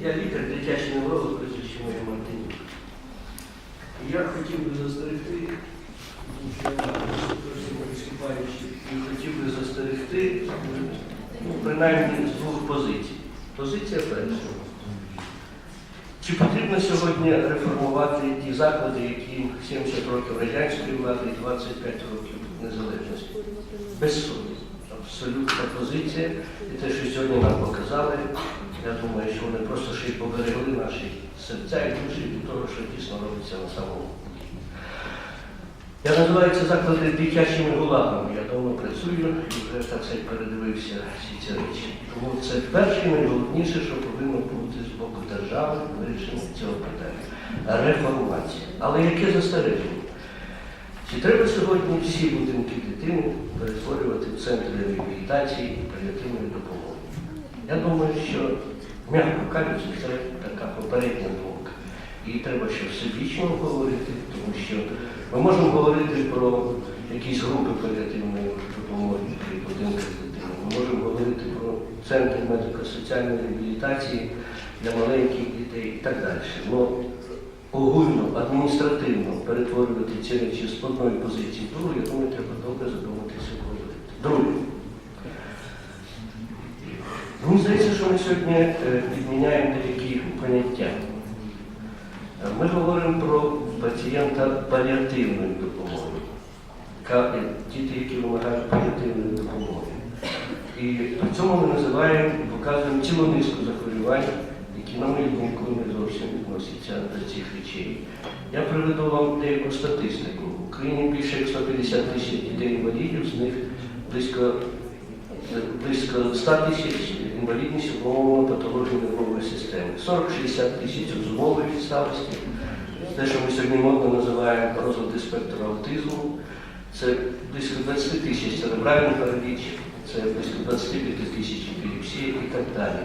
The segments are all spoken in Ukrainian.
Я лікар дитячий невролог, прізвище моє Мартинюк. Я хотів би застерегти, і хотів би застерегти, ну, принаймні з двох позицій. Позиція перша. Чи потрібно сьогодні реформувати ті заклади, які 70 років радянської влади і 25 років незалежності? Без суду. Абсолютна позиція. І те, що сьогодні нам показали, я думаю, що вони просто ще й поберегли наші серця і душі від того, що дійсно робиться на самому. Я називаю ці заклади дитячими гулагами. Я давно працюю і вже так сказати, передивився всі ці речі. Тому це перше найголовніше, що повинно бути з боку держави вирішення цього питання. Реформація. Але яке застереження? Чи треба сьогодні всі будинки дитини перетворювати в центри реабілітації і паліативної допомоги? Я думаю, що, м'яко кажучи, це така попередня думка. І треба ще всебічно говорити, тому що ми можемо говорити про якісь групи паліативної допомоги при будинках дитини. Ми можемо говорити про центри медико-соціальної реабілітації для маленьких дітей і так далі. Но огульно, адміністративно перетворювати ці речі з одної позиції в другу, я думаю, треба добре здається, що ми сьогодні е, підміняємо деякі поняття. Ми говоримо про пацієнта паліативної допомоги, е, діти, які вимагають паліативної допомоги. І при цьому ми називаємо показуємо цілу низку захворювань, які, на мою думку, не зовсім відносяться до цих речей. Я приведу вам деяку статистику. В Україні більше як 150 тисяч дітей-інвалідів, з них близько, е, близько 100 тисяч інвалідність умовно патології нервової системи, 40-60 тисяч з умовою те, що ми сьогодні модно називаємо розлади спектру аутизму, це близько 20 тисяч церебральних параліч, це близько 25 тисяч епілепсії і так далі.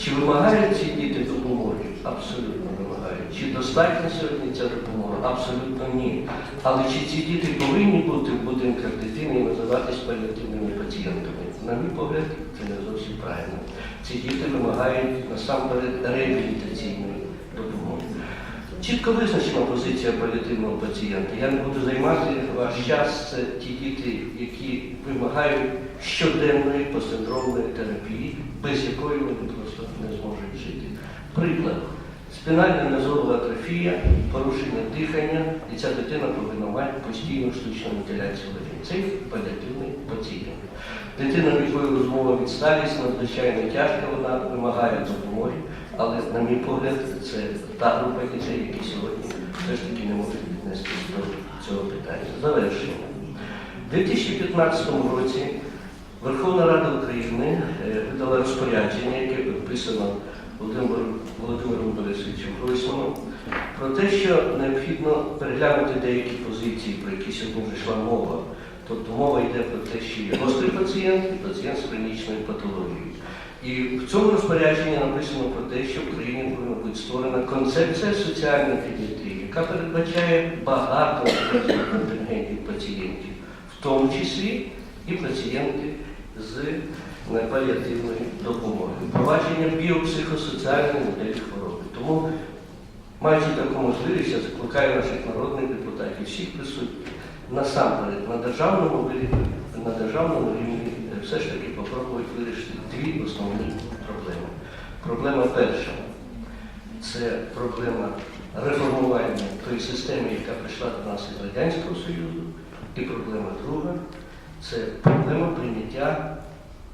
Чи вимагають ці діти допомоги? Абсолютно вимагають. Чи достатня сьогодні ця допомога? Абсолютно ні. Але чи ці діти повинні бути в будинках дитини і називатись паліативними пацієнтами? На мій погляд, це не зовсім правильно. Ці діти вимагають насамперед реабілітаційної. Чітко визначена позиція паліативного пацієнта. Я не буду займати ваш час. Це ті діти, які вимагають щоденної посиндромної терапії, без якої вони просто не зможуть жити. Приклад. Спінальна нозова атрофія, порушення дихання, і ця дитина повинна мати постійну штучну вентиляцію легень. Це паліативний пацієнт. Дитина, в якої розмова відсталість, надзвичайно тяжка, вона вимагає допомоги, але, на мій погляд, це та група дітей, які сьогодні все ж таки не можуть віднестись до цього питання. Завершення. У 2015 році Верховна Рада України е, видала розпорядження, яке підписано Володимиром, Борисовичем Гройсманом, про те, що необхідно переглянути деякі позиції, про які сьогодні вже йшла мова. Тобто мова йде про те, що є гострий пацієнт і пацієнт з хронічною патологією. І в цьому розпорядженні написано про те, що в Україні повинна бути створена концепція соціальної педіатрії, яка передбачає багато контингентів пацієнтів, в тому числі і пацієнти з паліативною допомогою, впровадження біопсихосоціальної моделі хвороби. Тому, маючи таку можливість, я закликаю наших народних депутатів, всіх присутніх, насамперед на державному на державному рівні все ж таки попробувати вирішити дві основні проблеми. Проблема перша це проблема реформування тої системи, яка прийшла до нас із Радянського Союзу, і проблема друга це проблема прийняття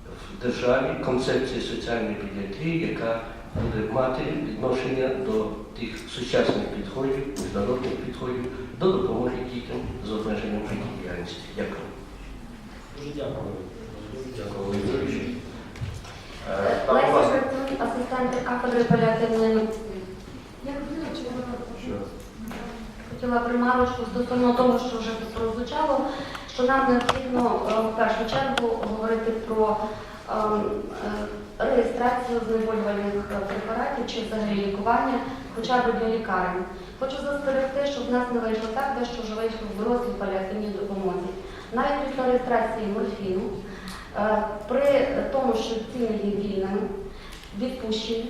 в державі концепції соціальної педіатрії, яка буде мати відношення до тих сучасних підходів, міжнародних підходів до допомоги дітям з обмеженням життєдіяльності. Дякую. Дуже дякую. Дякую. Леся. Асистент кафедри паліативної хотіла примарочку стосовно того, що вже прозвучало, що нам необхідно е, в першу чергу говорити про ем, е, реєстрацію знеболювальних е, препаратів чи взагалі лікування, хоча б для лікарень. Хочу застерегти, щоб в нас не вийшло так, те, що вже вийшло в дорослій паліативній допомозі. Навіть після реєстрації морфіну, при тому, що ціни є вільними, відпущені,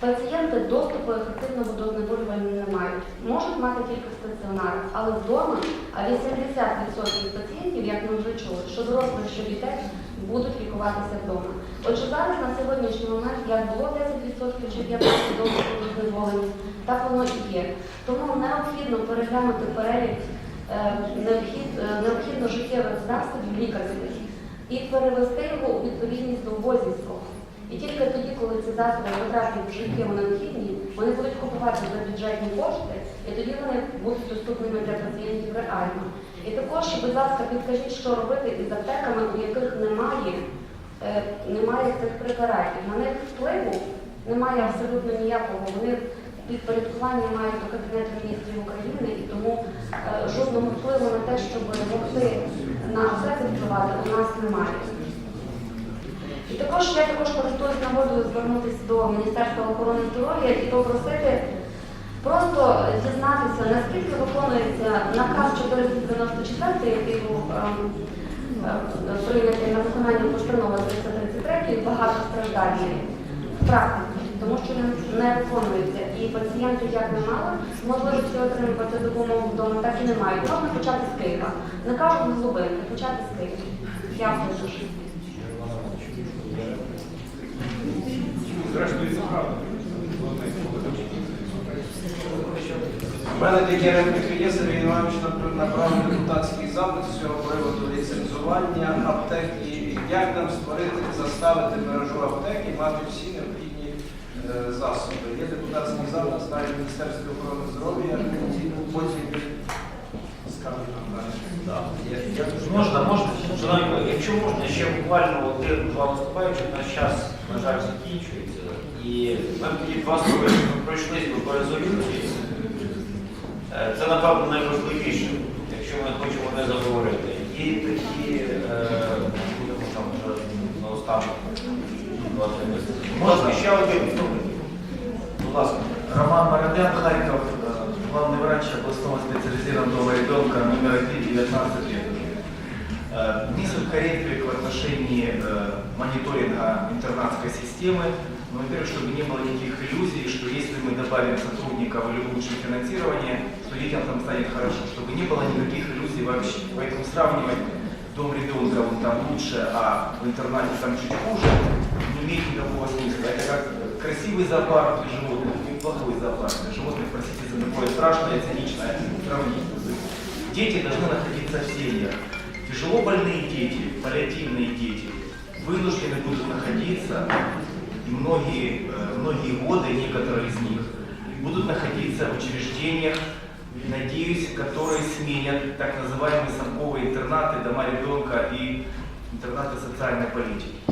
Пацієнти доступу ефективного до знеболювання не мають. Можуть мати тільки в стаціонарах, але вдома а 80% пацієнтів, як ми вже чули, що дорослих, що дітей, будуть лікуватися вдома. Отже, зараз на сьогоднішній момент як було 10% чи 15% доступу до знеболення, так воно і є. Тому необхідно переглянути перелік е, е, необхідно життєвих засобів лікарських і перевести його у відповідність до обов'язку. І тільки тоді, коли ці засоби потраплять в життєво необхідні, вони будуть купувати за бюджетні кошти, і тоді вони будуть доступними для пацієнтів реально. І також, будь ласка, підкажіть, що робити із аптеками, у яких немає, е, немає цих препаратів. На них впливу немає абсолютно ніякого. Вони підпорядкування мають до Кабінету міністрів України, і тому е, жодного впливу на те, щоб могти на аптеки впливати, у нас немає. І також я також користуюсь нагодою звернутися до Міністерства охорони здоров'я і попросити просто дізнатися, наскільки виконується наказ 494, який був ем, е, прийнятий на виконання постанови 333 і багатостраждальної в практиці, тому що не виконується. І пацієнти як не мали можливості отримувати допомогу вдома, так і не мають. Можна почати з Києва. Не кажуть з глибинки, почати з Києва. Дякую дуже. Зрештою, це правда. У мене такі репліки є, Сергій Іванович нап- направив депутатський запит з цього приводу ліцензування аптек і як нам створити, заставити мережу аптек і мати всі необхідні засоби. Є депутатський запит, знаю в Міністерстві охорони здоров'я, потім скажуть нам далі. Можна, можна? Якщо можна, ще буквально один-два виступаючих, наш час, на жаль, закінчується. І ми тоді два слова пройшлись би по резолюції. Е, Це, напевно, найважливіше, якщо ми хочемо не заговорити. І тоді е, будемо там на останок. Можна ще один? Будь ласка. Роман Мародян, Харьков, главный врач областного специализированного ребенка номер 1, 19 лет. Несколько реплик в отношении мониторинга интернатской системы. Ну, во-первых, чтобы не было никаких иллюзий, что если мы добавим сотрудников или улучшим финансирование, что детям там станет хорошо, чтобы не было никаких иллюзий вообще. Поэтому сравнивать дом ребенка он там лучше, а в интернате там чуть хуже, никакого смысла. Это как красивый зоопарк для животных и плохой зоопарк для животных, простите за такое страшное циничное сравнение. Дети должны находиться в семьях. Тяжело больные дети, паллиативные дети, вынуждены будут находиться, и многие, э, многие годы, некоторые из них, будут находиться в учреждениях, надеюсь, которые сменят так называемые совковые интернаты, дома ребенка и интернаты социальной политики.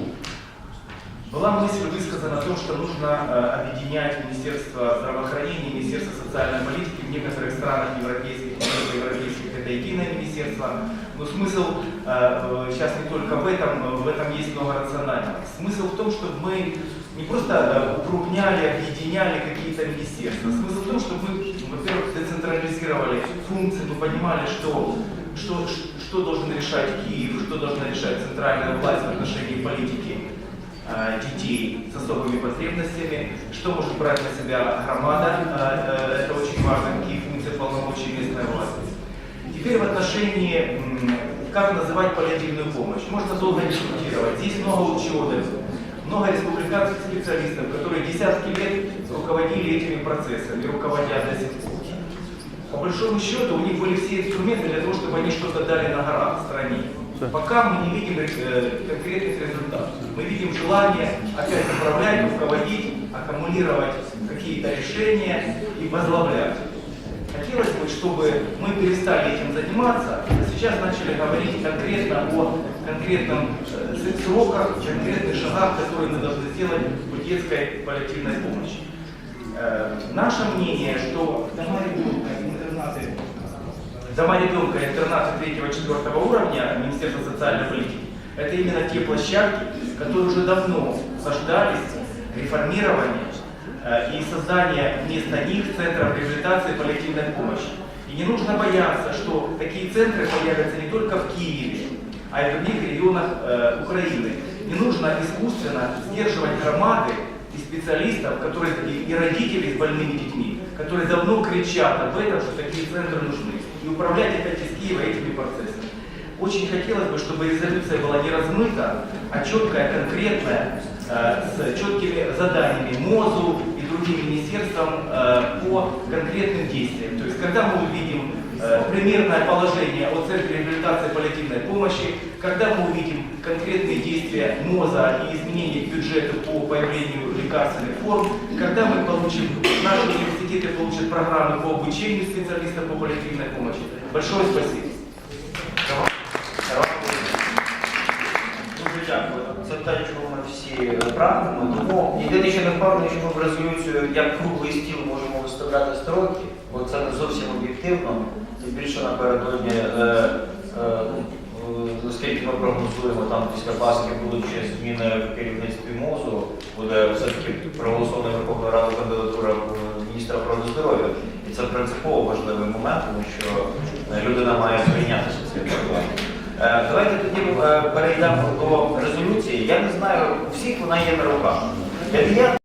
Была мысль высказана о том, что нужно э, объединять Министерство здравоохранения и Министерство социальной политики. В некоторых странах европейских, европейских это единое министерство. Но смысл э, э, сейчас не только в этом, в этом есть много рационального. Смысл в том, чтобы мы не просто укрупняли, объединяли какие-то министерства. Смысл в том, чтобы мы, во-первых, децентрализировали функции, мы понимали, что, что, что должен решать Киев, что должна решать центральная власть в отношении политики детей с особыми потребностями, что может брать на себя громада, э, э, это очень важно, какие функции полномочий местной власти. Теперь в отношении, как называть паллиативную помощь, можно долго дискутировать. Здесь много ученых, много республиканских специалистов, которые десятки лет руководили этими процессами, руководят до сих пор. По большому счету у них были все инструменты для того, чтобы они что-то дали на горах в стране. Пока мы не видим э, конкретных результатов. Мы видим желание опять управлять, руководить, аккумулировать какие-то решения и возглавлять. Хотелось бы, чтобы мы перестали этим заниматься, а сейчас начали говорить конкретно о конкретном э, сроках, конкретных шагах, которые мы должны сделать по детской паллиативной помощи. Э, Наше мнение, что дома ребенка, интернаты, дома ребенка, интернаты 3-4 уровня Министерства социальной политики, это именно те площадки, которые уже давно заждались реформирования э, и создания вместо них центров реабилитации и паллиативной помощи. И не нужно бояться, что такие центры появятся не только в Киеве, а и в других регионах э, Украины. Не нужно искусственно сдерживать громады из специалистов, которые и, и родителей с больными детьми, которые давно кричат об этом, что такие центры нужны. И управлять опять из Киева этими процессами. Очень хотелось бы, чтобы резолюция была не размыта, а четкая, конкретная, э, с четкими заданиями МОЗу и другим министерствам э, по конкретным действиям. То есть, когда мы увидим э, примерное положение о Центре реабилитации паллиативной помощи, когда мы увидим конкретные действия МОЗа и изменения к бюджету по появлению лекарственных форм, когда мы получим, наши университеты получат программы по обучению специалистов по паллиативной помощи. Большое спасибо. Дуже дякую. Це те, чого ми всі прагнемо. Тому єдине, що не впевнений, що ми в резолюцію як круглий стіл можемо виставляти строки, бо це не зовсім об'єктивно. Тим більше напередодні, е, е, е, оскільки ми прогнозуємо, там після Пасхи будуть ще зміни в керівництві МОЗу, буде все-таки проголосована Верховною Радою кандидатура міністра охорони здоров'я. І це принципово важливий момент, тому що е, людина має прийнятися цим проблемом. Е, Давайте тоді е, перейдемо до резолюції. Я не знаю, у всіх вона є на руках. Я